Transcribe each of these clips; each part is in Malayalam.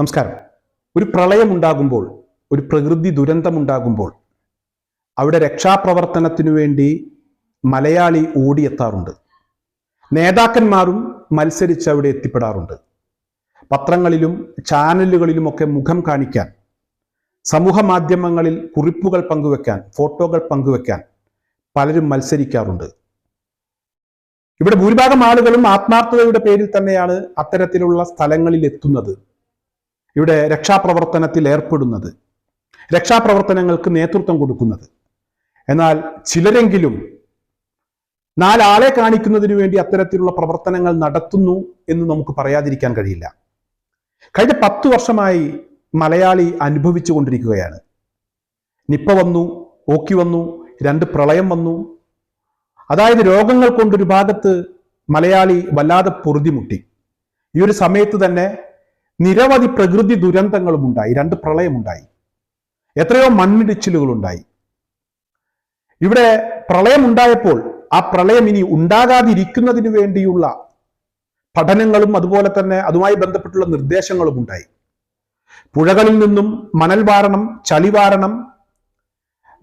നമസ്കാരം. ഒരു പ്രളയമുണ്ടാകുമ്പോൾ ഒരു പ്രകൃതി ദുരന്തമുണ്ടാകുമ്പോൾ അവിടെ രക്ഷാപ്രവർത്തനത്തിനു വേണ്ടി മലയാളി ഓടിയെത്താറുണ്ട്. നേതാക്കന്മാരും മത്സരിച്ച് അവിടെ എത്തിപ്പെടാറുണ്ട്. പത്രങ്ങളിലും ചാനലുകളിലുമൊക്കെ മുഖം കാണിക്കാൻ സമൂഹ മാധ്യമങ്ങളിൽ കുറിപ്പുകൾ പങ്കുവെക്കാൻ ഫോട്ടോകൾ പങ്കുവെക്കാൻ പലരും മത്സരിക്കാറുണ്ട്. ഇവിടെ ഭൂരിഭാഗം ആളുകളും ആത്മാർത്ഥതയുടെ പേരിൽ തന്നെയാണ് അത്തരത്തിലുള്ള സ്ഥലങ്ങളിൽ എത്തുന്നത്. ഇവിടെ രക്ഷാപ്രവർത്തനത്തിൽ ഏർപ്പെടുന്നത് രക്ഷാപ്രവർത്തനങ്ങൾക്ക് നേതൃത്വം കൊടുക്കുന്നത്. എന്നാൽ ചിലരെങ്കിലും നാലാളെ കാണിക്കുന്നതിനു വേണ്ടി അത്തരത്തിലുള്ള പ്രവർത്തനങ്ങൾ നടത്തുന്നു എന്ന് നമുക്ക് പറയാതിരിക്കാൻ കഴിയില്ല. കഴിഞ്ഞ പത്തു വർഷമായി മലയാളി അനുഭവിച്ചു കൊണ്ടിരിക്കുകയാണ്. നിപ്പ വന്നു ഓക്കി വന്നു രണ്ട് പ്രളയം വന്നു. അതായത് രോഗങ്ങൾ കൊണ്ടൊരു ഭാഗത്ത് മലയാളി വല്ലാതെ പൊറുതിമുട്ടി. ഈ ഒരു സമയത്ത് തന്നെ നിരവധി പ്രകൃതി ദുരന്തങ്ങളും ഉണ്ടായി രണ്ട് പ്രളയമുണ്ടായി. എത്രയോ മണ്ണിടിച്ചിലുകൾ ഉണ്ടായി ഇവിടെ പ്രളയമുണ്ടായപ്പോൾ ആ പ്രളയം ഇനി ഉണ്ടാകാതിരിക്കുന്നതിന് വേണ്ടിയുള്ള പഠനങ്ങളും അതുപോലെ തന്നെ അതുമായി ബന്ധപ്പെട്ടുള്ള നിർദ്ദേശങ്ങളും ഉണ്ടായി പുഴകളിൽ നിന്നും മണൽ വാരണം ചളി വാരണം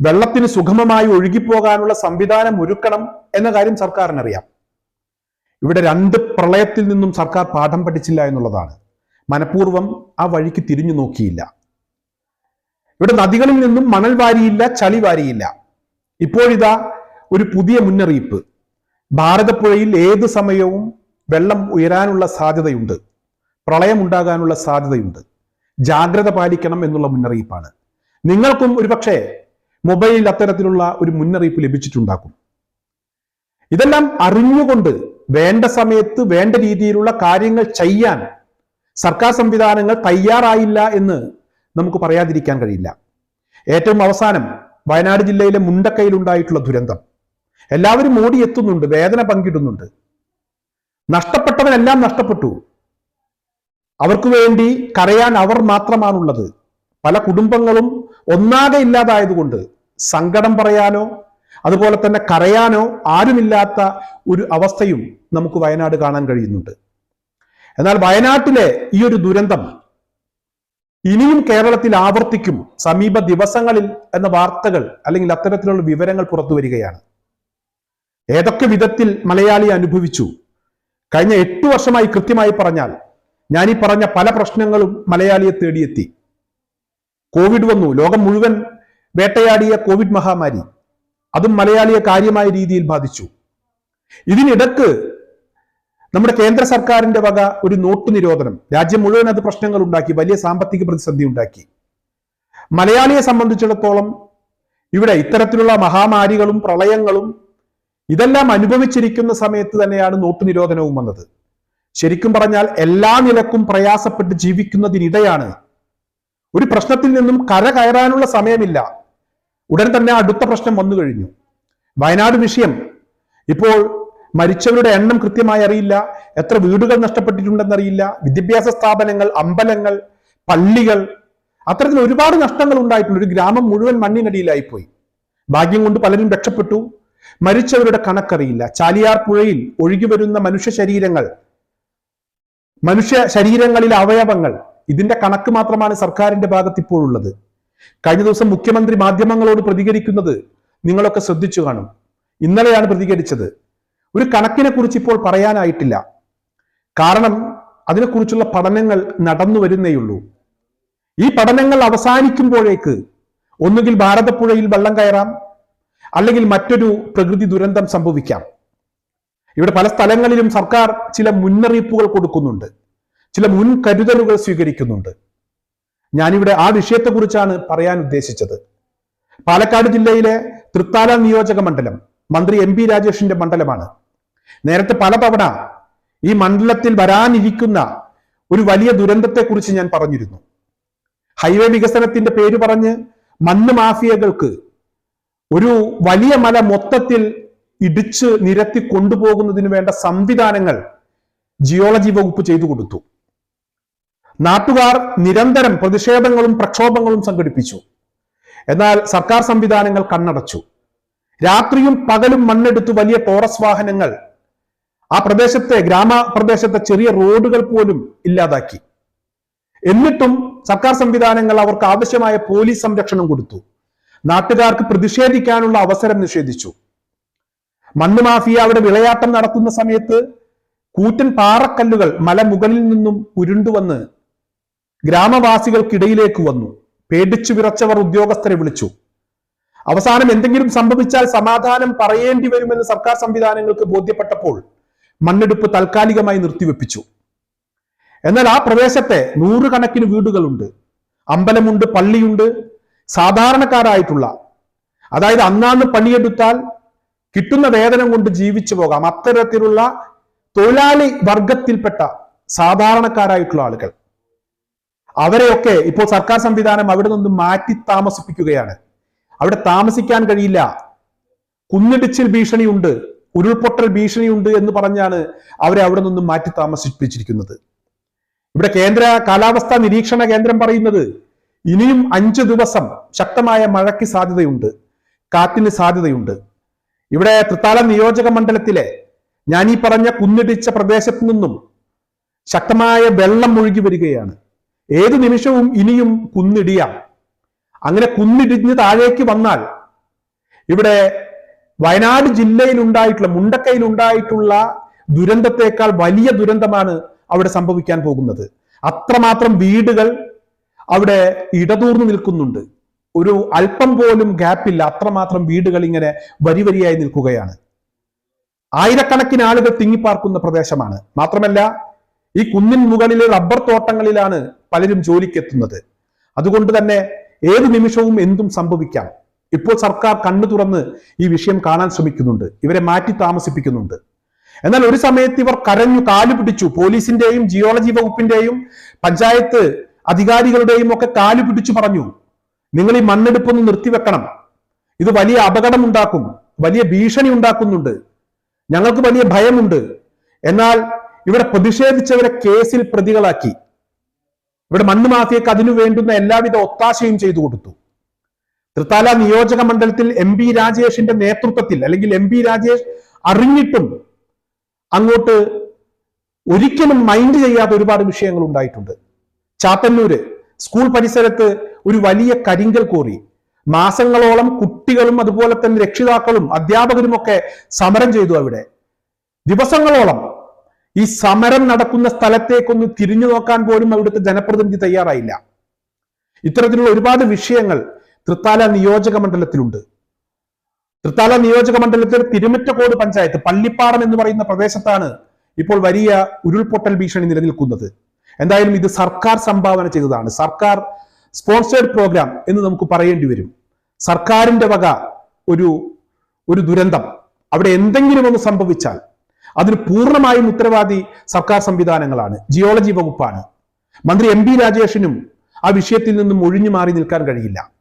വെള്ളത്തിന് സുഗമമായി ഒഴുകിപ്പോകാനുള്ള സംവിധാനം ഒരുക്കണം എന്ന കാര്യം സർക്കാരിനറിയാം. ഇവിടെ രണ്ട് പ്രളയത്തിൽ നിന്നും സർക്കാർ പാഠം പഠിച്ചില്ല എന്നുള്ളതാണ്. മനഃപൂർവം ആ വഴിക്ക് തിരിഞ്ഞു നോക്കിയില്ല. ഇവിടെ നദികളിൽ നിന്നും മണൽ വാരിയില്ല ചളി വാരിയില്ല. ഇപ്പോഴിതാ ഒരു പുതിയ മുന്നറിയിപ്പ്. ഭാരതപ്പുഴയിൽ ഏത് സമയവും വെള്ളം ഉയരാനുള്ള സാധ്യതയുണ്ട്. പ്രളയമുണ്ടാകാനുള്ള സാധ്യതയുണ്ട്. ജാഗ്രത പാലിക്കണം എന്നുള്ള മുന്നറിയിപ്പാണ്. നിങ്ങൾക്കും ഒരുപക്ഷെ മൊബൈലിൽ അത്തരത്തിലുള്ള ഒരു മുന്നറിയിപ്പ് ലഭിച്ചിട്ടുണ്ടാക്കും ഇതെല്ലാം അറിഞ്ഞുകൊണ്ട് വേണ്ട സമയത്ത് വേണ്ട രീതിയിലുള്ള കാര്യങ്ങൾ ചെയ്യാൻ സർക്കാർ സംവിധാനങ്ങൾ തയ്യാറായില്ല എന്ന് നമുക്ക് പറയാതിരിക്കാൻ കഴിയില്ല. ഏറ്റവും അവസാനം വയനാട് ജില്ലയിലെ മുണ്ടക്കയിൽ ഉണ്ടായിട്ടുള്ള ദുരന്തം. എല്ലാവരും ഓടിയെത്തുന്നുണ്ട് വേദന പങ്കിടുന്നുണ്ട്. നഷ്ടപ്പെട്ടവനെല്ലാം നഷ്ടപ്പെട്ടു. അവർക്ക് വേണ്ടി കരയാൻ അവർ മാത്രമാണുള്ളത്. പല കുടുംബങ്ങളും ഒന്നാകെ ഇല്ലാതായതുകൊണ്ട് സങ്കടം പറയാനോ അതുപോലെ തന്നെ കരയാനോ ആരുമില്ലാത്ത ഒരു അവസ്ഥയും നമുക്ക് വയനാട് കാണാൻ കഴിയുന്നുണ്ട്. എന്നാൽ വയനാട്ടിലെ ഈ ഒരു ദുരന്തം ഇനിയും കേരളത്തിൽ ആവർത്തിക്കും സമീപ ദിവസങ്ങളിൽ എന്ന വാർത്തകൾ അല്ലെങ്കിൽ അത്തരത്തിലുള്ള വിവരങ്ങൾ പുറത്തു വരികയാണ്. ഏതൊക്കെ വിധത്തിൽ മലയാളി അനുഭവിച്ചു? കഴിഞ്ഞ എട്ട് വർഷമായി കൃത്യമായി പറഞ്ഞാൽ ഞാൻ ഈ പറഞ്ഞ പല പ്രശ്നങ്ങളും മലയാളിയെ തേടിയെത്തി. കോവിഡ് വന്നു. ലോകം മുഴുവൻ വേട്ടയാടിയ കോവിഡ് മഹാമാരി. അതും മലയാളിയെ കാര്യമായ രീതിയിൽ ബാധിച്ചു. ഇതിനിടക്ക് നമ്മുടെ കേന്ദ്ര സർക്കാരിന്റെ വക ഒരു നോട്ട് നിരോധനം. രാജ്യം മുഴുവൻ അത് പ്രശ്നങ്ങൾ ഉണ്ടാക്കി വലിയ സാമ്പത്തിക പ്രതിസന്ധി ഉണ്ടാക്കി. മലയാളിയെ സംബന്ധിച്ചിടത്തോളം ഇവിടെ ഇത്തരത്തിലുള്ള മഹാമാരികളും പ്രളയങ്ങളും ഇതെല്ലാം അനുഭവിച്ചിരിക്കുന്ന സമയത്ത് തന്നെയാണ് നോട്ട് നിരോധനവും വന്നത്. ശരിക്കും പറഞ്ഞാൽ എല്ലാ നിലക്കും പ്രയാസപ്പെട്ട് ജീവിക്കുന്നതിനിടെയാണ് ഒരു പ്രശ്നത്തിൽ നിന്നും കര കയറാനുള്ള സമയമില്ല. ഉടൻ തന്നെ അടുത്ത പ്രശ്നം വന്നു കഴിഞ്ഞു. വയനാട് വിഷയം ഇപ്പോൾ മരിച്ചവരുടെ എണ്ണം കൃത്യമായി അറിയില്ല. എത്ര വീടുകൾ നഷ്ടപ്പെട്ടിട്ടുണ്ടെന്നറിയില്ല. വിദ്യാഭ്യാസ സ്ഥാപനങ്ങൾ അമ്പലങ്ങൾ പള്ളികൾ. അത്തരത്തിൽ ഒരുപാട് നഷ്ടങ്ങൾ ഉണ്ടായിട്ടുണ്ട്. ഒരു ഗ്രാമം മുഴുവൻ മണ്ണിനടിയിലായിപ്പോയി. ഭാഗ്യം കൊണ്ട് പലരും രക്ഷപ്പെട്ടു. മരിച്ചവരുടെ കണക്കറിയില്ല. ചാലിയാർ പുഴയിൽ ഒഴുകി വരുന്ന മനുഷ്യ ശരീരങ്ങൾ മനുഷ്യ ശരീരങ്ങളിലെ അവയവങ്ങൾ ഇതിന്റെ കണക്ക് മാത്രമാണ് സർക്കാരിന്റെ ഭാഗത്ത് ഇപ്പോഴുള്ളത് കഴിഞ്ഞ ദിവസം മുഖ്യമന്ത്രി മാധ്യമങ്ങളോട് പ്രതികരിക്കുന്നത് നിങ്ങളൊക്കെ ശ്രദ്ധിച്ചു കാണും. ഇന്നലെയാണ് പ്രതികരിച്ചത്. ഒരു കണക്കിനെ കുറിച്ച് ഇപ്പോൾ പറയാനായിട്ടില്ല. കാരണം അതിനെക്കുറിച്ചുള്ള പഠനങ്ങൾ നടന്നു വരുന്നേയുള്ളൂ ഈ പഠനങ്ങൾ അവസാനിക്കുമ്പോഴേക്ക് ഒന്നുകിൽ ഭാരതപ്പുഴയിൽ വെള്ളം കയറാം അല്ലെങ്കിൽ മറ്റൊരു പ്രകൃതി ദുരന്തം സംഭവിക്കാം. ഇവിടെ പല സ്ഥലങ്ങളിലും സർക്കാർ ചില മുന്നറിയിപ്പുകൾ കൊടുക്കുന്നുണ്ട്. ചില മുൻകരുതലുകൾ സ്വീകരിക്കുന്നുണ്ട്. ഞാനിവിടെ ആ വിഷയത്തെക്കുറിച്ചാണ് പറയാൻ ഉദ്ദേശിച്ചത്. പാലക്കാട് ജില്ലയിലെ തൃത്താല നിയോജക മണ്ഡലം മന്ത്രി എം പി രാജേഷിന്റെ മണ്ഡലമാണ്. നേരത്തെ പലതവണ ഈ മണ്ഡലത്തിൽ വരാനിരിക്കുന്ന ഒരു വലിയ ദുരന്തത്തെക്കുറിച്ച് ഞാൻ പറഞ്ഞിരുന്നു. ഹൈവേ വികസനത്തിന്റെ പേര് പറഞ്ഞ് മണ്ണ് മാഫിയകൾക്ക് ഒരു വലിയ മല മൊത്തത്തിൽ ഇടിച്ച് നിരത്തി കൊണ്ടുപോകുന്നതിന് വേണ്ട സംവിധാനങ്ങൾ ജിയോളജി വകുപ്പ് ചെയ്തു കൊടുത്തു. നാട്ടുകാർ നിരന്തരം പ്രതിഷേധങ്ങളും പ്രക്ഷോഭങ്ങളും സംഘടിപ്പിച്ചു. എന്നാൽ സർക്കാർ സംവിധാനങ്ങൾ കണ്ണടച്ചു. രാത്രിയും പകലും മണ്ണെടുത്ത് വലിയ ടോറസ് വാഹനങ്ങൾ ആ പ്രദേശത്തെ ഗ്രാമപ്രദേശത്തെ ചെറിയ റോഡുകൾ പോലും ഇല്ലാതാക്കി. എന്നിട്ടും സർക്കാർ സംവിധാനങ്ങൾ അവർക്ക് ആവശ്യമായ പോലീസ് സംരക്ഷണം കൊടുത്തു. നാട്ടുകാർക്ക് പ്രതിഷേധിക്കാനുള്ള അവസരം നിഷേധിച്ചു. മണ്ണ് മാഫിയ അവിടെ വിളയാട്ടം നടത്തുന്ന സമയത്ത് കൂറ്റൻ പാറക്കല്ലുകൾ മലമുകളിൽ നിന്നും ഉരുണ്ടുവന്ന് ഗ്രാമവാസികൾക്കിടയിലേക്ക് വന്നു. പേടിച്ചു വിറച്ചവർ ഉദ്യോഗസ്ഥരെ വിളിച്ചു. അവസാനം എന്തെങ്കിലും സംഭവിച്ചാൽ സമാധാനം പറയേണ്ടി വരുമെന്ന് സർക്കാർ സംവിധാനങ്ങൾക്ക് ബോധ്യപ്പെട്ടപ്പോൾ മണ്ണെടുപ്പ് താൽക്കാലികമായി നിർത്തിവെപ്പിച്ചു. എന്നാൽ ആ പ്രദേശത്തെ നൂറുകണക്കിന് വീടുകളുണ്ട്. അമ്പലമുണ്ട് പള്ളിയുണ്ട് സാധാരണക്കാരായിട്ടുള്ള. അതായത് അന്നാന്ന് പണിയെടുത്താൽ കിട്ടുന്ന വേതനം കൊണ്ട് ജീവിച്ചു പോകാം. അത്തരത്തിലുള്ള തൊഴിലാളി വർഗത്തിൽപ്പെട്ട സാധാരണക്കാരായിട്ടുള്ള ആളുകൾ. അവരെയൊക്കെ ഇപ്പോൾ സർക്കാർ സംവിധാനം അവിടെ നിന്നും മാറ്റി താമസിപ്പിക്കുകയാണ്. അവിടെ താമസിക്കാൻ കഴിയില്ല. കുന്നിടിച്ചിൽ ഭീഷണിയുണ്ട്. ഉരുൾപൊട്ടൽ ഭീഷണിയുണ്ട് എന്ന് പറഞ്ഞാണ് അവരെ അവിടെ നിന്നും മാറ്റി താമസിപ്പിച്ചിരിക്കുന്നത്. ഇവിടെ കേന്ദ്ര കാലാവസ്ഥാ നിരീക്ഷണ കേന്ദ്രം പറയുന്നത് ഇനിയും അഞ്ചു ദിവസം ശക്തമായ മഴയ്ക്ക് സാധ്യതയുണ്ട് കാറ്റിന് സാധ്യതയുണ്ട്. ഇവിടെ തൃത്താല നിയോജക മണ്ഡലത്തിലെ ഞാൻ ഈ പറഞ്ഞ കുന്നിടിച്ച പ്രദേശത്തു നിന്നും ശക്തമായ വെള്ളം ഒഴുകി വരികയാണ്. ഏത് നിമിഷവും ഇനിയും കുന്നിടിയാം. അങ്ങനെ കുന്നിടിഞ്ഞ് താഴേക്ക് വന്നാൽ ഇവിടെ വയനാട് ജില്ലയിൽ ഉണ്ടായിട്ടുള്ള മുണ്ടക്കയിൽ ഉണ്ടായിട്ടുള്ള ദുരന്തത്തെക്കാൾ വലിയ ദുരന്തമാണ് അവിടെ സംഭവിക്കാൻ പോകുന്നത്. അത്രമാത്രം വീടുകൾ അവിടെ ഇടതൂർന്നു നിൽക്കുന്നുണ്ട്. ഒരു അല്പം പോലും ഗ്യാപ്പില്ല അത്രമാത്രം വീടുകൾ ഇങ്ങനെ വരി വരിയായി നിൽക്കുകയാണ്. ആയിരക്കണക്കിന് ആളുകൾ തിങ്ങിപ്പാർക്കുന്ന പ്രദേശമാണ്. മാത്രമല്ല ഈ കുന്നിൻ മുകളിലെ റബ്ബർ തോട്ടങ്ങളിലാണ് പലരും ജോലിക്കെത്തുന്നത്. അതുകൊണ്ട് തന്നെ ഏത് നിമിഷവും എന്തും സംഭവിക്കാം. ഇപ്പോൾ സർക്കാർ കണ്ണു തുറന്ന് ഈ വിഷയം കാണാൻ ശ്രമിക്കുന്നുണ്ട്. ഇവരെ മാറ്റി താമസിപ്പിക്കുന്നുണ്ട്. എന്നാൽ ഒരു സമയത്ത് ഇവർ കരഞ്ഞു കാലു പിടിച്ചു. പോലീസിന്റെയും ജിയോളജി വകുപ്പിന്റെയും പഞ്ചായത്ത് അധികാരികളുടെയും ഒക്കെ കാലു പിടിച്ചു പറഞ്ഞു നിങ്ങൾ ഈ മണ്ണെടുപ്പൊന്ന് നിർത്തിവെക്കണം. ഇത് വലിയ അപകടം ഉണ്ടാക്കും വലിയ ഭീഷണി ഉണ്ടാക്കുന്നുണ്ട്. ഞങ്ങൾക്ക് വലിയ ഭയമുണ്ട്. എന്നാൽ ഇവിടെ പ്രതിഷേധിച്ചവരെ കേസിൽ പ്രതികളാക്കി. ഇവിടെ മണ്ണ് മാഫിയക്ക് അതിനു വേണ്ടുന്ന എല്ലാവിധ ഒത്താശയും ചെയ്തു കൊടുത്തു. തൃത്താല നിയോജക മണ്ഡലത്തിൽ എം പി രാജേഷിന്റെ നേതൃത്വത്തിൽ അല്ലെങ്കിൽ എം പി രാജേഷ് അറിഞ്ഞിട്ടും അങ്ങോട്ട് ഒരിക്കലും മൈൻഡ് ചെയ്യാത്ത ഒരുപാട് വിഷയങ്ങൾ ഉണ്ടായിട്ടുണ്ട്. ചാത്തന്നൂര് സ്കൂൾ പരിസരത്ത് ഒരു വലിയ കരിങ്കൽ കോറി. മാസങ്ങളോളം കുട്ടികളും അതുപോലെ തന്നെ രക്ഷിതാക്കളും അധ്യാപകരും ഒക്കെ സമരം ചെയ്തു അവിടെ. ദിവസങ്ങളോളം ഈ സമരം നടക്കുന്ന സ്ഥലത്തേക്കൊന്ന് തിരിഞ്ഞു നോക്കാൻ പോലും അവിടുത്തെ ജനപ്രതിനിധി തയ്യാറായില്ല. ഇത്തരത്തിലുള്ള ഒരുപാട് വിഷയങ്ങൾ തൃത്താല നിയോജക മണ്ഡലത്തിലുണ്ട്. തൃത്താല നിയോജക മണ്ഡലത്തിൽ തിരുമറ്റക്കോട് പഞ്ചായത്ത് പള്ളിപ്പാടം എന്ന് പറയുന്ന പ്രദേശത്താണ് ഇപ്പോൾ വലിയ ഉരുൾപൊട്ടൽ ഭീഷണി നിലനിൽക്കുന്നത്. എന്തായാലും ഇത് സർക്കാർ സംഭാവന ചെയ്തതാണ്. സർക്കാർ സ്പോൺസേഡ് പ്രോഗ്രാം എന്ന് നമുക്ക് പറയേണ്ടി വരും. സർക്കാരിന്റെ വക ഒരു ഒരു ദുരന്തം. അവിടെ എന്തെങ്കിലും ഒന്ന് സംഭവിച്ചാൽ അതിന് പൂർണമായും ഉത്തരവാദി സർക്കാർ സംവിധാനങ്ങളാണ്. ജിയോളജി വകുപ്പാണ്. മന്ത്രി എം രാജേഷിനും ആ വിഷയത്തിൽ നിന്നും ഒഴിഞ്ഞു മാറി നിൽക്കാൻ കഴിയില്ല.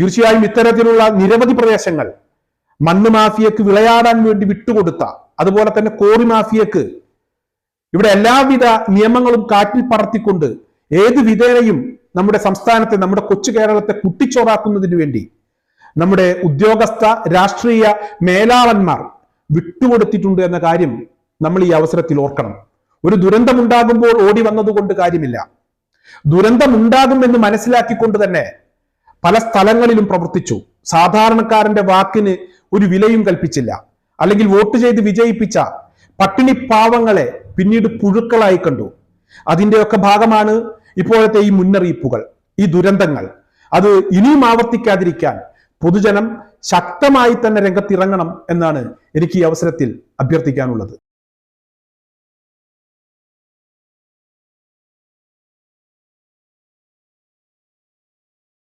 തീർച്ചയായും ഇത്തരത്തിലുള്ള നിരവധി പ്രദേശങ്ങൾ മണ്ണ് മാഫിയക്ക് വിളയാടാൻ വേണ്ടി വിട്ടുകൊടുത്ത അതുപോലെ തന്നെ കോറി മാഫിയക്ക് ഇവിടെ എല്ലാവിധ നിയമങ്ങളും കാറ്റിൽ പറത്തിക്കൊണ്ട് ഏത് വിധേനയും നമ്മുടെ സംസ്ഥാനത്തെ നമ്മുടെ കൊച്ചു കേരളത്തെ കുട്ടിച്ചോറാക്കുന്നതിന് വേണ്ടി നമ്മുടെ ഉദ്യോഗസ്ഥ രാഷ്ട്രീയ മേലാളന്മാർ വിട്ടുകൊടുത്തിട്ടുണ്ട് എന്ന കാര്യം നമ്മൾ ഈ അവസരത്തിൽ ഓർക്കണം. ഒരു ദുരന്തമുണ്ടാകുമ്പോൾ ഓടി വന്നതുകൊണ്ട് കാര്യമില്ല. ദുരന്തമുണ്ടാകുമെന്ന് മനസ്സിലാക്കിക്കൊണ്ട് തന്നെ പല സ്ഥലങ്ങളിലും പ്രവർത്തിച്ചു. സാധാരണക്കാരന്റെ വാക്കിന് ഒരു വിലയും കൽപ്പിച്ചില്ല. അല്ലെങ്കിൽ വോട്ട് ചെയ്ത് വിജയിപ്പിച്ച പട്ടിണി പാവങ്ങളെ പിന്നീട് പുഴുക്കളായി കണ്ടു. അതിന്റെയൊക്കെ ഭാഗമാണ് ഇപ്പോഴത്തെ ഈ മുന്നറിയിപ്പുകൾ ഈ ദുരന്തങ്ങൾ. അത് ഇനിയും ആവർത്തിക്കാതിരിക്കാൻ പൊതുജനം ശക്തമായി തന്നെ രംഗത്തിറങ്ങണം എന്നാണ് എനിക്ക് ഈ അവസരത്തിൽ അഭ്യർത്ഥിക്കാനുള്ളത്.